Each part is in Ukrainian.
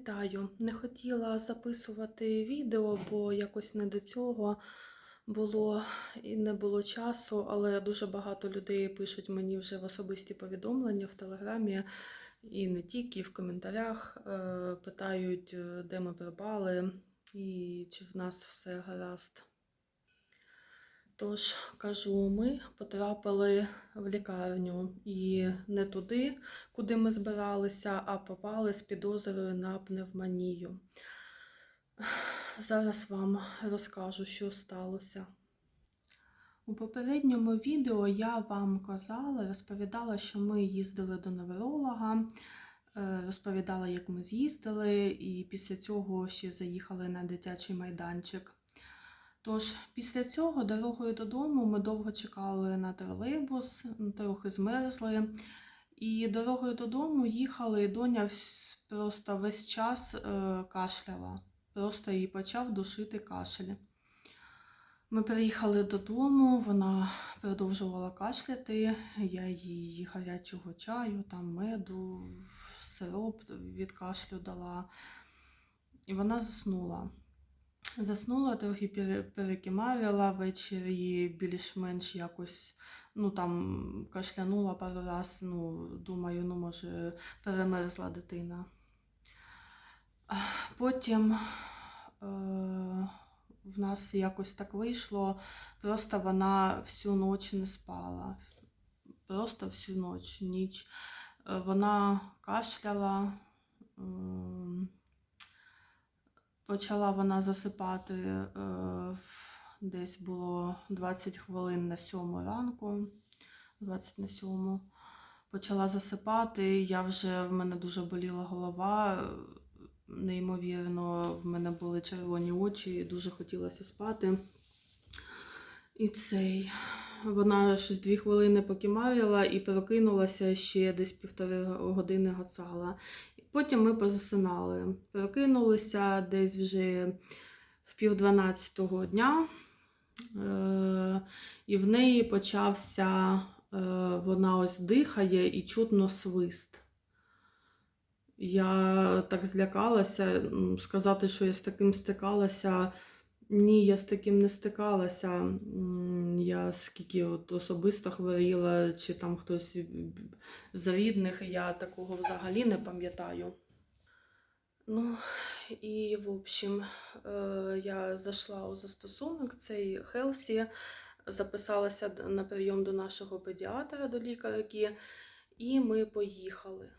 Вітаю! Не хотіла записувати відео, бо якось не до цього було і не було часу, але дуже багато людей пишуть мені вже в особисті повідомлення в Телеграмі і не тільки в коментарях е, питають, е, де ми пропали і чи в нас все гаразд. Тож кажу, ми потрапили в лікарню і не туди, куди ми збиралися, а попали з підозрою на пневмонію. Зараз вам розкажу, що сталося. У попередньому відео я вам казала, розповідала, що ми їздили до невролога, е, розповідала, як ми з'їздили, і після цього ще заїхали на дитячий майданчик. Тож, після цього дорогою додому ми довго чекали на тролейбус, трохи змерзли. І дорогою додому їхали, і доня просто весь час е, кашляла. Просто її почав душити кашель. Ми приїхали додому, вона продовжувала кашляти. Я їй гарячого чаю, там меду, сироп від кашлю дала. І вона заснула. Заснула, трохи пере- перекимарила ввечері, більш-менш якось, ну там кашлянула пару раз, ну, думаю, ну, може, перемерзла дитина. Потім е, в нас якось так вийшло, просто вона всю ніч не спала. Просто всю ніч, ніч. Е, Вона кашляла. ем, Почала вона засипати е, десь було 20 хвилин на сьому ранку, 20 на сьому. Почала засипати. Я вже в мене дуже боліла голова. Неймовірно, в мене були червоні очі, дуже хотілося спати. І цей. Вона щось дві хвилини покимарила і прокинулася ще десь півтори години гацала. Потім ми позасинали. Прокинулися десь вже в пів дванадцятого дня, е, і в неї почався, е, вона ось дихає і чутно свист. Я так злякалася, сказати, що я з таким стикалася. Ні, я з таким не стикалася. Я скільки от особисто хворіла, чи там хтось з рідних, я такого взагалі не пам'ятаю. Ну, і, в общем, е, я зайшла у застосунок цей Хелсі, записалася на прийом до нашого педіатра, до лікарки, і ми поїхали.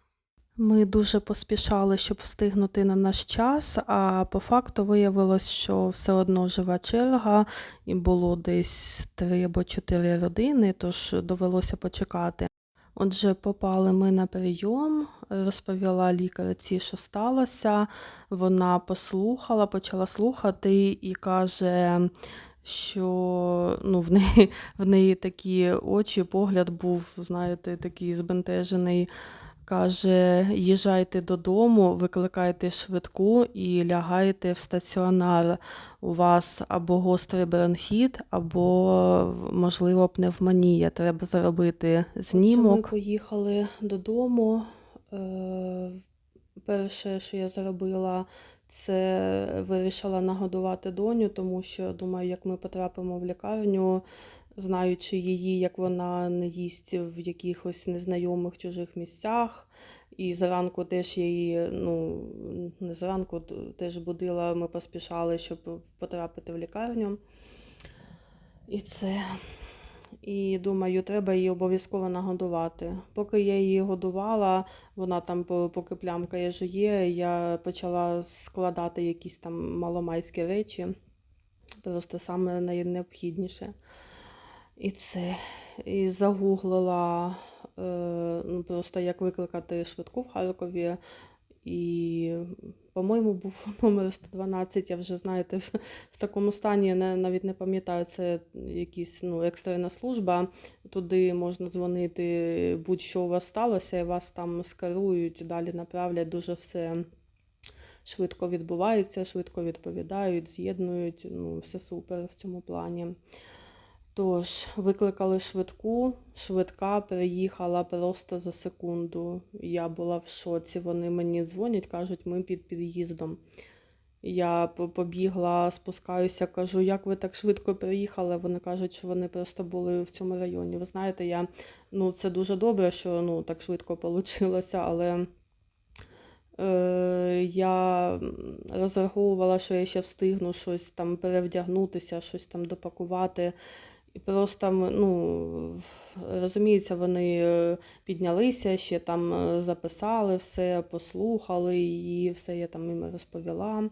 Ми дуже поспішали, щоб встигнути на наш час, а по факту виявилось, що все одно жива черга, і було десь три або чотири родини, тож довелося почекати. Отже, попали ми на прийом, розповіла лікарці, що сталося. Вона послухала, почала слухати і каже, що ну, в неї, в неї такі очі, погляд був, знаєте, такий збентежений. Каже, їжджайте додому, викликайте швидку і лягайте в стаціонар. У вас або гострий бронхіт, або, можливо, пневмонія. Треба зробити знімок. Ми поїхали додому. Е, Перше, що я зробила, це вирішила нагодувати доню, тому що думаю, як ми потрапимо в лікарню, знаючи її, як вона не їсть в якихось незнайомих чужих місцях. І зранку теж її, ну, не зранку теж будила, ми поспішали, щоб потрапити в лікарню. І це. І думаю, треба її обов'язково нагодувати. Поки я її годувала, вона там, поки плямка жує, я почала складати якісь там маломайські речі, просто саме найнеобхідніше. І це. І загуглила е, ну, просто як викликати швидку в Харкові. І, по-моєму, був номер 112. Я вже, знаєте, в, такому стані не, навіть не пам'ятаю, це якась ну, екстрена служба. Туди можна дзвонити, будь-що у вас сталося, і вас там скерують, далі направлять дуже все швидко відбувається, швидко відповідають, з'єднують. Ну, все супер в цьому плані. Тож, викликали швидку, швидка приїхала просто за секунду. Я була в шоці. Вони мені дзвонять, кажуть, ми під під'їздом. Я побігла, спускаюся, кажу, як ви так швидко приїхали? Вони кажуть, що вони просто були в цьому районі. Ви знаєте, я, ну, це дуже добре, що ну, так швидко вийшло, але е, я розраховувала, що я ще встигну щось там перевдягнутися, щось там допакувати. І просто, ну, розуміється, вони е, піднялися, ще там е, записали все, послухали її, все я там їм розповіла,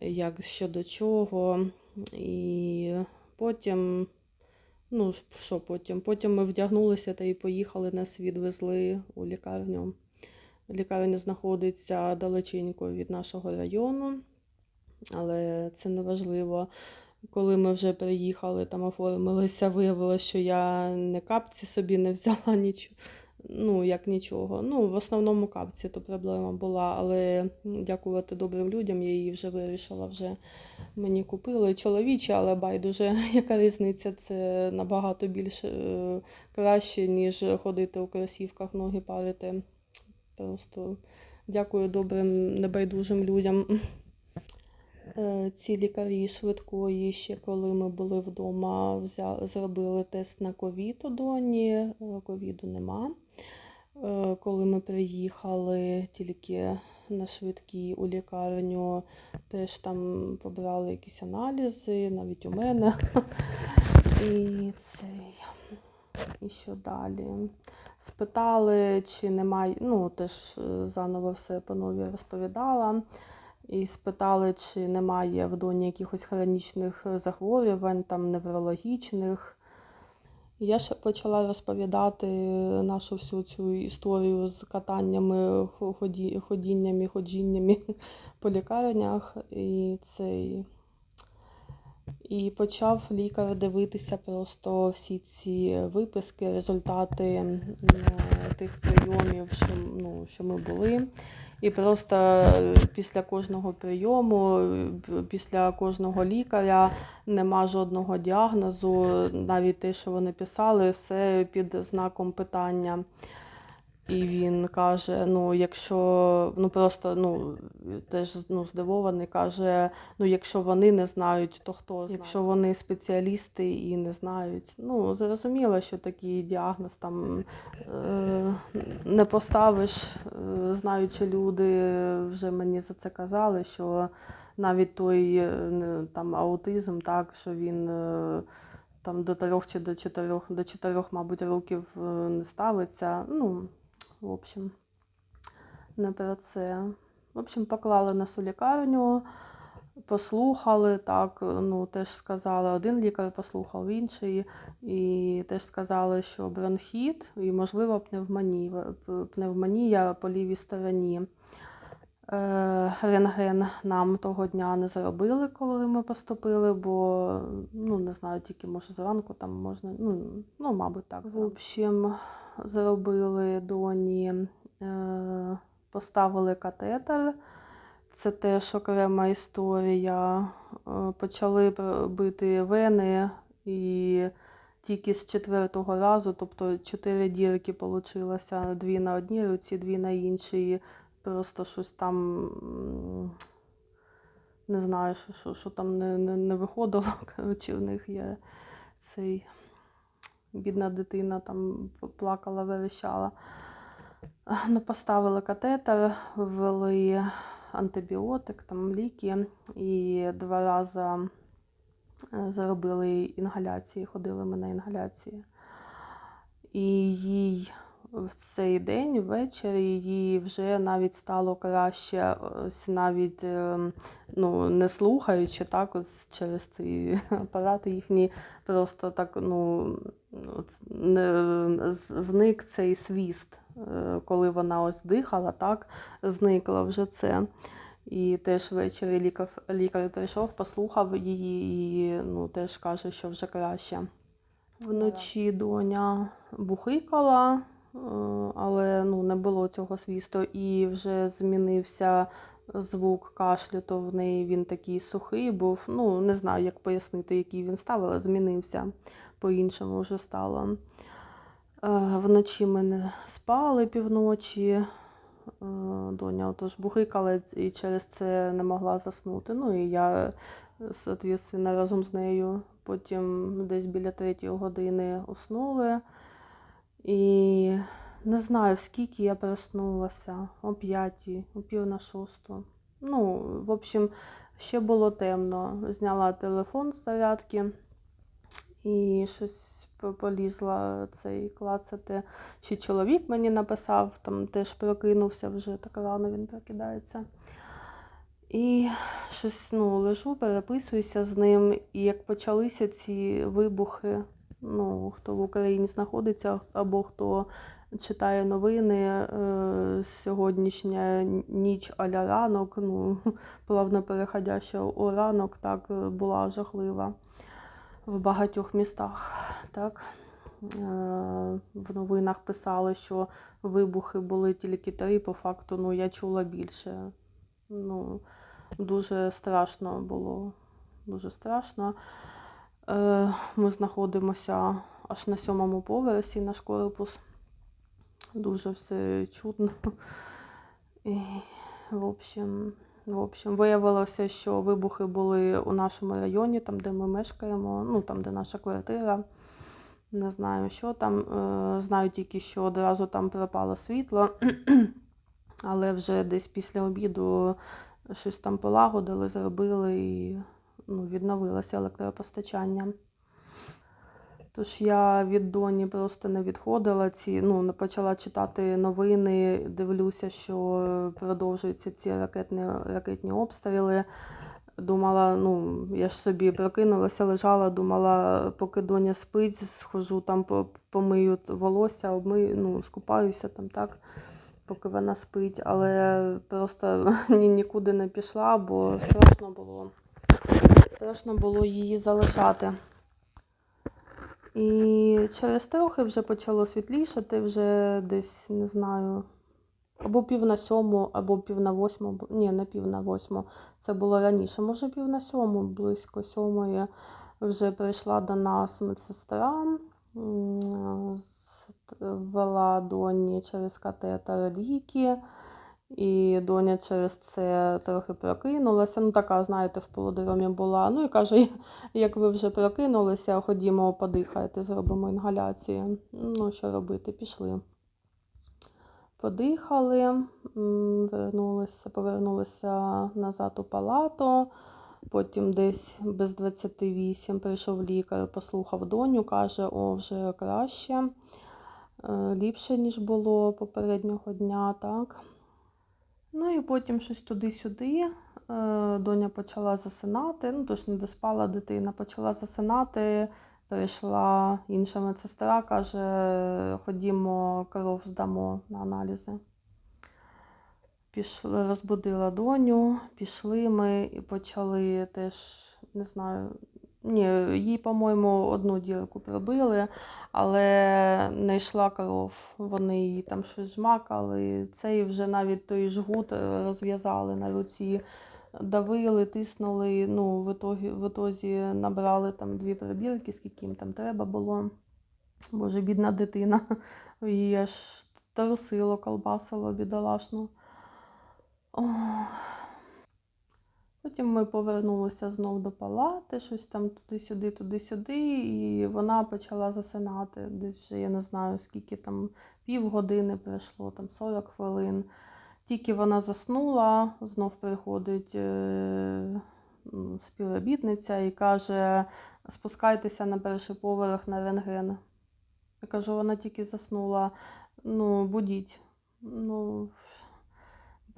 як що до чого. І потім, ну, що потім? Потім ми вдягнулися та і поїхали, нас відвезли у лікарню. Лікарня знаходиться далеченько від нашого району, але це не важливо. Коли ми вже приїхали, там оформилися, виявилося, що я не капці собі не взяла нічого. Ну, як нічого. Ну, в основному капці то проблема була, але дякувати добрим людям, я її вже вирішила, вже мені купили. Чоловічі, але байдуже, яка різниця, це набагато більше е, краще, ніж ходити у кросівках, ноги парити. Просто дякую добрим, небайдужим людям. Е, Ці лікарі швидкої, ще коли ми були вдома, взя... зробили тест на ковід у доні. Е, Ковіду нема. Е, Коли ми приїхали тільки на швидкій у лікарню, теж там побрали якісь аналізи, навіть у мене. І цей. І що далі? Спитали, чи немає, ну теж заново все по нові розповідала. І спитали, чи немає в доні якихось хронічних е, захворювань, там неврологічних. Я ще почала розповідати нашу всю цю історію з катаннями, хо- ході, ходіннями, ходжіннями по лікарнях. І цей. І почав лікар дивитися просто всі ці виписки, результати тих прийомів, що, ну, що ми були. І просто е, після кожного прийому, е, після кожного лікаря нема жодного діагнозу, навіть те, що вони писали, все під знаком питання. І він каже: ну, якщо ну просто ну теж ну, здивований, каже: ну, якщо вони не знають, то хто знає? Якщо вони спеціалісти і не знають. Ну, зрозуміло, що такий діагноз там е, не поставиш, е, знаючи люди, вже мені за це казали, що навіть той е, там аутизм, так, що він. е, Там до трьох чи до чотирьох, до чотирьох, мабуть, років е, не ставиться. Ну, в общем, на ПВЦ. В общем, поклали нас у лікарню, послухали, так, ну, теж сказали, один лікар послухав інший, і теж сказали, що бронхіт і, можливо, пневмонія, пневмонія по лівій стороні. Е, Рентген нам того дня не зробили, коли ми поступили, бо ну не знаю, тільки може зранку там можна, ну, ну мабуть, так. В общем, зробили доні, е, поставили катетер. Це теж окрема історія. Е, Почали бити вени і тільки з четвертого разу, тобто чотири дірки получилося, дві на одній руці, дві на іншій. Просто щось там не знаю, що, що, що там не, не, не виходило. Коротше, в них є цей бідна дитина там плакала, верещала. Ну, поставили катетер, ввели антибіотик, там ліки і два рази е, зробили інгаляції, ходили ми на інгаляції. І їй в цей день ввечері їй вже навіть стало краще, ось навіть е, ну, не слухаючи, так, ось через ці апарати їхні просто так, ну, зник цей свіст, Е, коли вона ось дихала, так, зникло вже це. І теж ввечері лікар, лікар прийшов, послухав її і ну, теж каже, що вже краще. Вночі доня бухикала, е, але ну, не було цього свісту, і вже змінився звук кашлю, то в неї він такий сухий був. Ну, не знаю, як пояснити, який він став, але змінився. по-іншому вже стало. Е, Вночі ми не спали півночі. Е, Доня отож бухикала і через це не могла заснути. Ну і я, соответственно, разом з нею. Потім десь біля третьої години уснули. І не знаю, скільки я проснулася, о п'ятій, о пів на шосту. Ну, в общем, ще було темно. Зняла телефон з зарядки і щось по- полізла цей клацати. Ще чоловік мені написав, там теж прокинувся вже так рано він прокидається. І щось ну, лежу, переписуюся з ним. І як почалися ці вибухи, ну, хто в Україні знаходиться, або хто читає новини, е, сьогоднішня ніч аля ранок, ну, плавно переходяща у ранок, так е, була жахлива в багатьох містах. Так. Е, В новинах писали, що вибухи були тільки три, по факту, ну, я чула більше. Ну, дуже страшно було. Дуже страшно. Е, Ми знаходимося аж на сьомому поверсі наш корпус. Дуже все чудно. І, в общем, в общем, виявилося, що вибухи були у нашому районі, там, де ми мешкаємо, ну там, де наша квартира. Не знаю, що там. Е, Знаю тільки, що одразу там пропало світло, але вже десь після обіду щось там полагодили, зробили і ну, відновилося електропостачання. Тож я від доні просто не відходила. Ці, ну, почала читати новини, дивлюся, що продовжуються ці ракетні, ракетні обстріли. Думала, ну, я ж собі прокинулася, лежала, думала, поки доня спить, схожу там, помию волосся, обмию, ну, скупаюся там так, поки вона спить. Але просто ні, нікуди не пішла, бо страшно було. Страшно було її залишати. І через трохи вже почало світлішати, вже десь, не знаю, або пів на сьому, або пів на восьму. Ні, не пів на восьму. Це було раніше. Може, пів на сьому, близько сьомої, вже прийшла до нас медсестра, ввела доні через катетер ліки. І доня через це трохи прокинулася. Ну, така, знаєте, в полудромі була. Ну і каже, як ви вже прокинулися, ходімо, подихайте, зробимо інгаляції. Ну, що робити, пішли. Подихали, вернулися, повернулися назад у палату. Потім десь без 28 прийшов лікар, послухав доню, каже, о, вже краще, е, ліпше, ніж було попереднього дня, так. Ну і потім щось туди-сюди. е, Доня почала засинати, ну тож не доспала дитина, почала засинати. Прийшла інша медсестра, каже, ходімо, кров здамо на аналізи. Пішли, розбудила доню, пішли ми і почали теж, не знаю, ні, їй, по-моєму, одну дірку пробили, але не йшла кров. Вони її там щось жмакали. Цей вже навіть той жгут е, розв'язали на руці, давили, тиснули. Ну, в ітогі, в ітозі набрали там дві пробірки, скільки їм там треба було. Боже, бідна дитина. Її аж трусило, колбасило, бідолашно. Ох. Потім ми повернулися знов до палати, щось там туди-сюди, туди-сюди, і вона почала засинати. Десь вже я не знаю, скільки там півгодини пройшло, там 40 хвилин. Тільки вона заснула, знов приходить е, співробітниця і каже: спускайтеся на перший поверх на рентген. Я кажу, вона тільки заснула. Ну, будіть. Ну,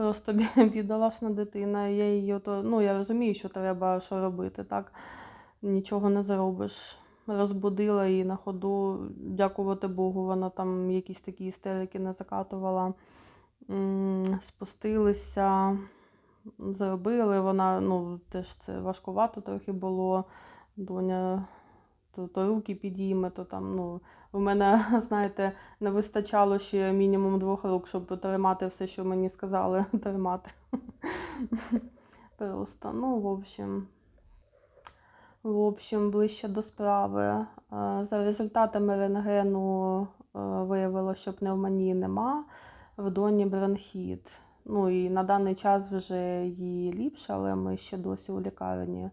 Просто бі- бідолашна дитина. Я її ото, ну я розумію, що треба що робити, так нічого не зробиш. Розбудила її на ходу, дякувати Богу, вона там якісь такі істерики не закатувала. Спустилися, зробили. Вона, ну, теж це важкувато трохи було. Доня то, то руки підійме, то там, ну, у мене, знаєте, не вистачало ще мінімум двох рук, щоб тримати все, що мені сказали тримати. Просто, ну, в общем. В общем, ближче до справи. Е, За результатами рентгену е, виявилося, що пневмонії нема, в доні бронхіт. Ну і на даний час вже їй ліпше, але ми ще досі у лікарні.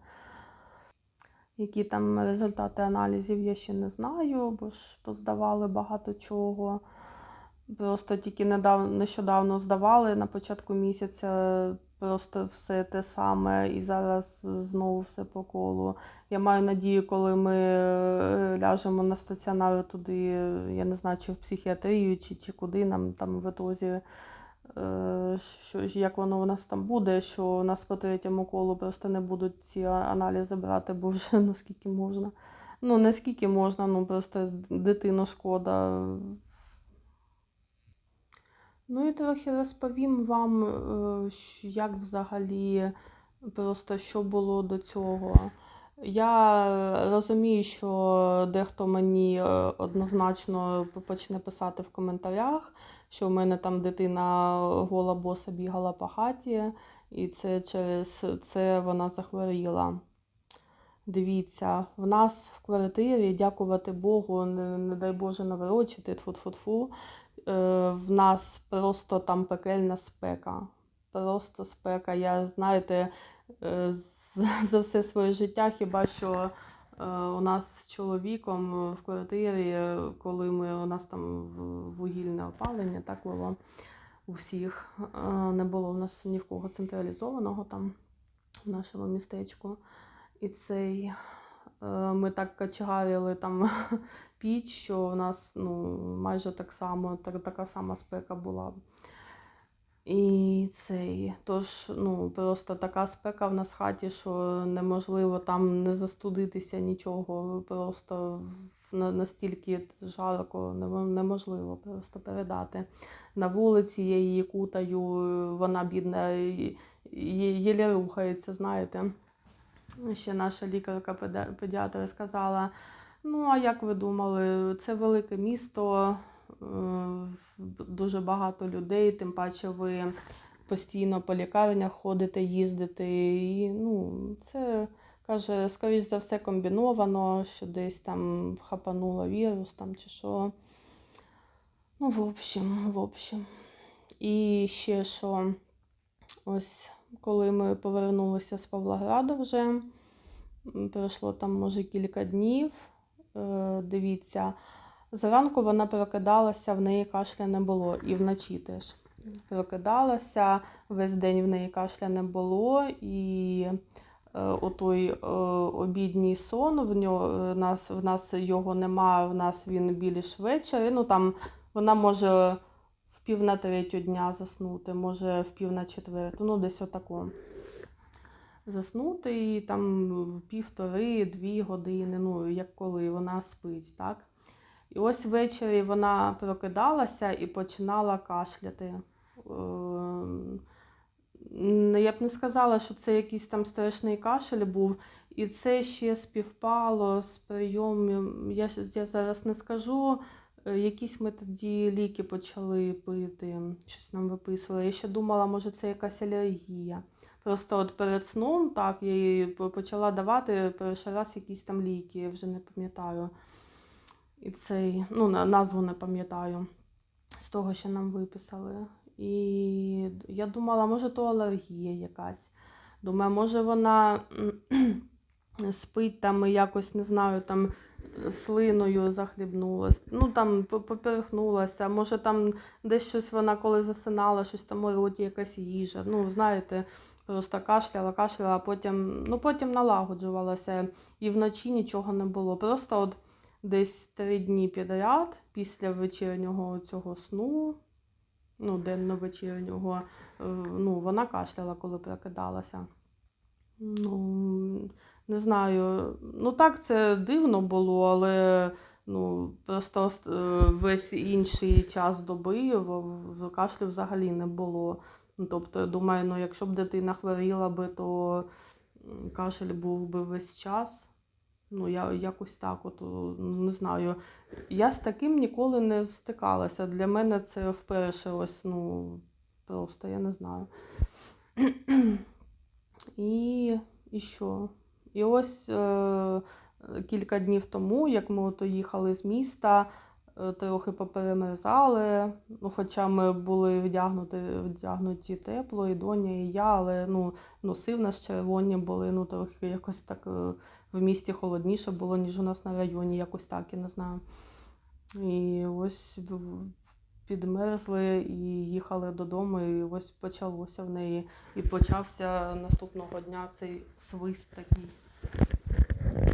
Які там результати аналізів, я ще не знаю, бо ж поздавали багато чого. Просто тільки недав... нещодавно здавали на початку місяця просто все те саме, і зараз знову все по колу. Я маю надію, коли ми е, ляжемо на стаціонар туди, я не знаю, чи в психіатрію, чи, чи куди нам там в етозі, що, як воно у нас там буде, що у нас по третьому колу просто не будуть ці аналізи брати, бо вже наскільки можна. Ну, не скільки можна, ну просто дитину шкода. Ну і трохи розповім вам, е, як взагалі просто що було до цього. Я розумію, що дехто мені е, однозначно почне писати в коментарях, що в мене там дитина гола боса бігала по хаті, і це через це вона захворіла. Дивіться, в нас в квартирі, дякувати Богу, не, не дай Боже наворочити, тфу-тфу-тфу, е, в нас просто там пекельна спека. Просто спека. Я, знаєте, е, з- за все своє життя хіба що е, у нас з чоловіком в квартирі, е, коли ми, у нас там вугільне опалення, так було у всіх. Е, Не було у нас ні в кого централізованого там в нашому містечку. І цей ми так качегарили там піч, що у нас ну, майже так само, так, така сама спека була. І цей, тож, ну, просто така спека в нас в хаті, що неможливо там не застудитися нічого. Просто настільки жарко неможливо просто передати. На вулиці я її кутаю, вона бідна, і- і- рухається, знаєте. Ще наша лікарка педіатр сказала: ну, а як ви думали, це велике місто, дуже багато людей, тим паче ви постійно по лікарнях ходите, їздите. І, ну, це каже, скоріш за все, комбіновано, що десь там хапануло вірус там чи що. Ну, в общем, в общем. І ще що, ось коли ми повернулися з Павлограда вже, пройшло там, може, кілька днів. Е, Дивіться, зранку вона прокидалася, в неї кашля не було, і вночі теж. Прокидалася, весь день в неї кашля не було, і е, отой е, обідній сон, в, нього, в, нас, в нас його нема, в нас він більш ввечері. Ну, там вона може в пів на третю дня заснути, може в пів на четверту, ну десь отако. Заснути і там в півтори-дві години, ну як коли вона спить, так? І ось ввечері вона прокидалася і починала кашляти. Ем, Я б не сказала, що це якийсь там страшний кашель був. І це ще співпало з прийомом. Я, я зараз не скажу. Е, Якісь ми тоді ліки почали пити, щось нам виписували. Я ще думала, може це якась алергія. Просто от перед сном, так, я їй почала давати перший раз якісь там ліки, я вже не пам'ятаю. І цей, ну, назву не пам'ятаю. З того, що нам виписали. І я думала, може, то алергія якась. Думаю, може вона спить там і якось, не знаю, там слиною захлібнулась, ну там поперхнулася, може там десь щось вона коли засинала, щось там у роті якась їжа. Ну, знаєте, просто кашляла, кашляла, а потім, ну, потім налагоджувалася. І вночі нічого не було. Просто от десь три дні підряд після вечірнього цього сну, ну, денно-вечірнього, е, ну, вона кашляла, коли прокидалася. Ну, не знаю. Ну так, це дивно було, але ну, просто е, весь інший час доби в, кашлю взагалі не було. Ну, тобто, я думаю, ну, якщо б дитина хворіла би, то кашель був би весь час. Ну, я якось так, от, ну, не знаю. Я з таким ніколи не стикалася. Для мене це вперше ось, ну, просто я не знаю. І, і що? І ось е, кілька днів тому, як ми ото їхали з міста, е, трохи поперемерзали. Ну, хоча ми були вдягнуті, вдягнуті тепло, і доня, і я, але ну, носи нас червоні були, ну трохи якось так е, в місті холодніше було, ніж у нас на районі, якось так, я не знаю. І ось підмерзли і їхали додому, і ось почалося в неї. І почався наступного дня цей свист такий.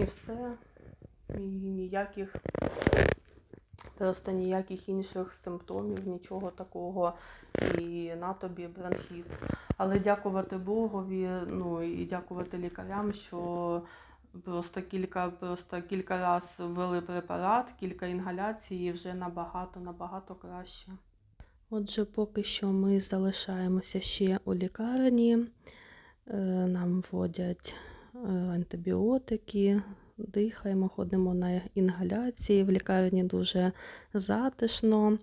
І все. І ніяких, просто ніяких інших симптомів, нічого такого. І на тобі бронхіт. Але дякувати Богові, ну і дякувати лікарям, що просто кілька, просто кілька раз ввели препарат, кілька інгаляцій, і вже набагато, набагато краще. Отже, поки що ми залишаємося ще у лікарні. Е, Нам вводять е, антибіотики, дихаємо, ходимо на інгаляції. В лікарні дуже затишно.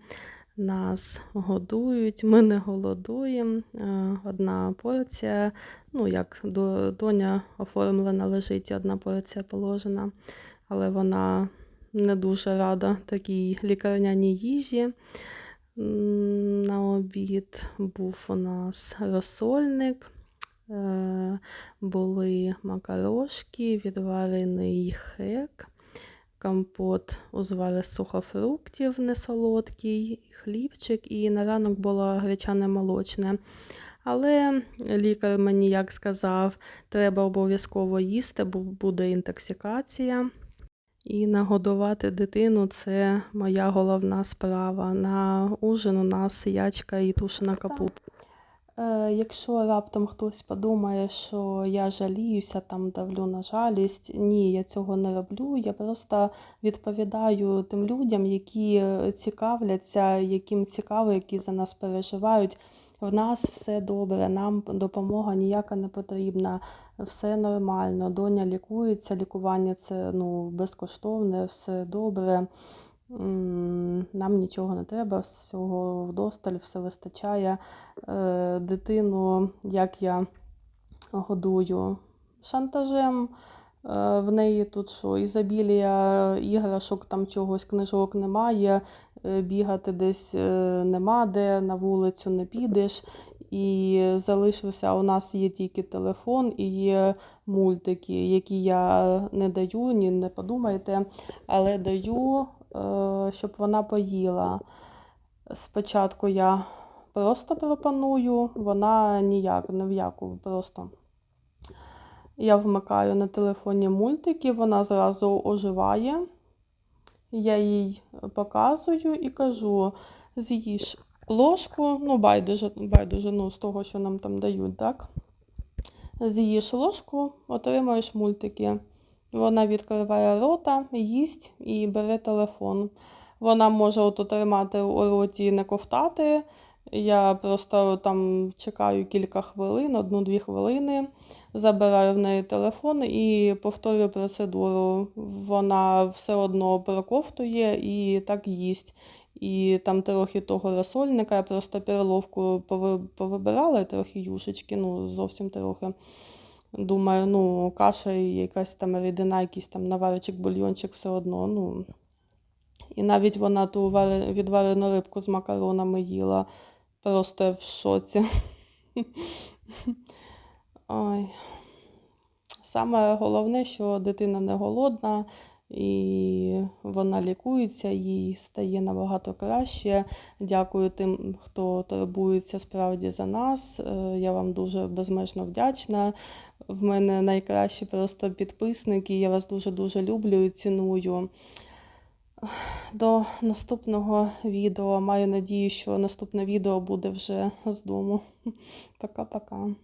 Нас годують, ми не голодуємо. Е, Одна порція, ну як до- доня оформлена, лежить, одна порція положена, але вона не дуже рада такій лікарняній їжі. На обід був у нас розсольник, е, були макарошки, відварений хек, компот у звари з сухофруктів несолодкий, хлібчик, і на ранок було гречане молочне. Але лікар мені як сказав, треба обов'язково їсти, бо буде інтоксикація. І нагодувати дитину це моя головна справа. На ужин у нас ячка і тушена капуста. Е, якщо раптом хтось подумає, що я жаліюся, там давлю на жалість, ні, я цього не роблю. Я просто відповідаю тим людям, які е, цікавляться, яким цікаво, які за нас переживають. В нас все добре, нам допомога ніяка не потрібна, все нормально. Доня лікується, лікування це ну, безкоштовне, все добре. Нам нічого не треба, всього вдосталь, все вистачає. Е, Дитину, як я годую шантажем. Е, В неї тут що, ізобілія іграшок, там чогось, книжок немає, е, бігати десь нема де, на вулицю не підеш. І залишився, у нас є тільки телефон і є мультики, які я не даю, ні не подумайте, але даю, щоб вона поїла. Спочатку я просто пропоную, вона ніяк, не в яку, просто. Я вмикаю на телефоні мультики, вона зразу оживає. Я їй показую і кажу: з'їж ложку, ну, байдуже, байдуже, ну, з того, що нам там дають, так? З'їж ложку, отримаєш мультики. Вона відкриває рота, їсть і бере телефон. Вона може от тримати у роті і не ковтати. Я просто там чекаю кілька хвилин, одну-дві хвилини, забираю в неї телефон і повторюю процедуру. Вона все одно проковтує і так їсть. І там трохи того розсольника, я просто перловку повибирала, і трохи юшечки, ну зовсім трохи. Думаю, ну, каша і якась там рідина, якийсь там наваричок, бульйончик все одно. ну. І навіть вона ту відварену рибку з макаронами їла. Просто в шоці. Ой. Саме головне, що дитина не голодна і вона лікується, їй стає набагато краще. Дякую тим, хто турбується справді за нас. Е, Я вам дуже безмежно вдячна. В мене найкращі просто підписники. Я вас дуже-дуже люблю і ціную. До наступного відео. Маю надію, що наступне відео буде вже з дому. Пока-пока.